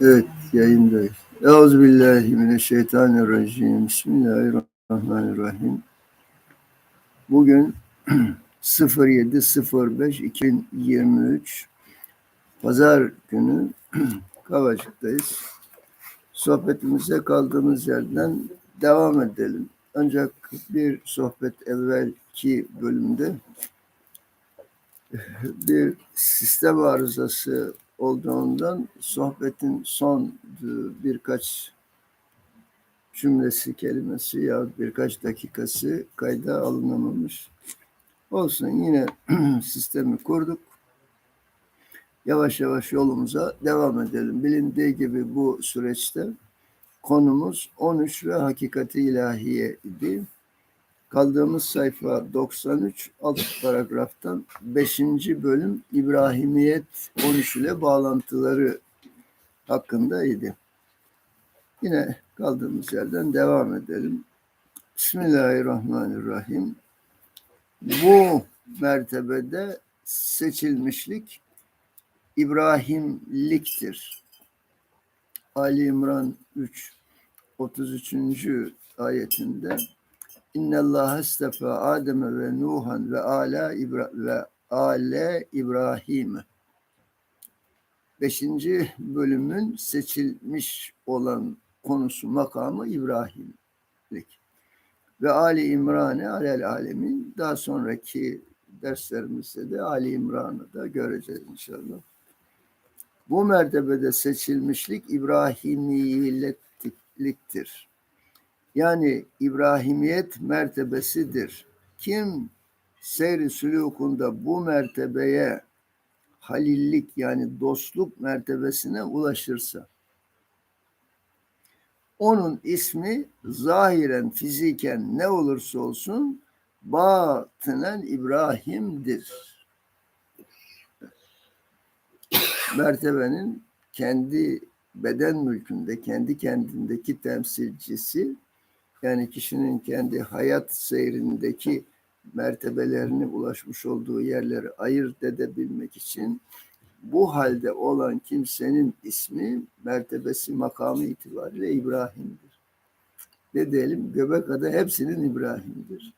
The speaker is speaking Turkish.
Evet, yayındayız. Euzubillahimineşşeytanirracim. Bismillahirrahmanirrahim. Bugün 07.05.2023 Pazar günü Kavacık'tayız. Sohbetimize kaldığımız yerden devam edelim. Ancak bir sohbet evvelki bölümde bir sistem arızası olduğundan sohbetin son birkaç cümlesi, kelimesi ya birkaç dakikası kayda alınamamış. Olsun yine sistemi kurduk. Yavaş yavaş yolumuza devam edelim. Bilindiği gibi bu süreçte konumuz 13 ve hakikati ilahiye idi. Kaldığımız sayfa 93 alt paragraftan 5. bölüm İbrahimiyet 13 ile bağlantıları hakkındaydı. Yine kaldığımız yerden devam edelim. Bismillahirrahmanirrahim. Bu mertebede seçilmişlik İbrahimliktir. Ali İmran 3 33. ayetinde İnne Allah istefa Adem'e ve Nuhan ve ala İbra ve ale İbrahim. Beşinci bölümün seçilmiş olan konusu makamı İbrahimlik. Ve Ali İmran'ı alel alemin daha sonraki derslerimizde de Ali İmran'ı da göreceğiz inşallah. Bu mertebede seçilmişlik İbrahimiyeliktir. Yani İbrahimiyet mertebesidir. Kim seyri sülukunda bu mertebeye halillik yani dostluk mertebesine ulaşırsa onun ismi zahiren fiziken ne olursa olsun batınen İbrahim'dir. Mertebenin kendi beden mülkünde, kendi kendindeki temsilcisi yani kişinin kendi hayat seyrindeki mertebelerine ulaşmış olduğu yerleri ayırt edebilmek için bu halde olan kimsenin ismi, mertebesi, makamı itibariyle İbrahim'dir. Ne diyelim? Göbek adı hepsinin İbrahim'dir.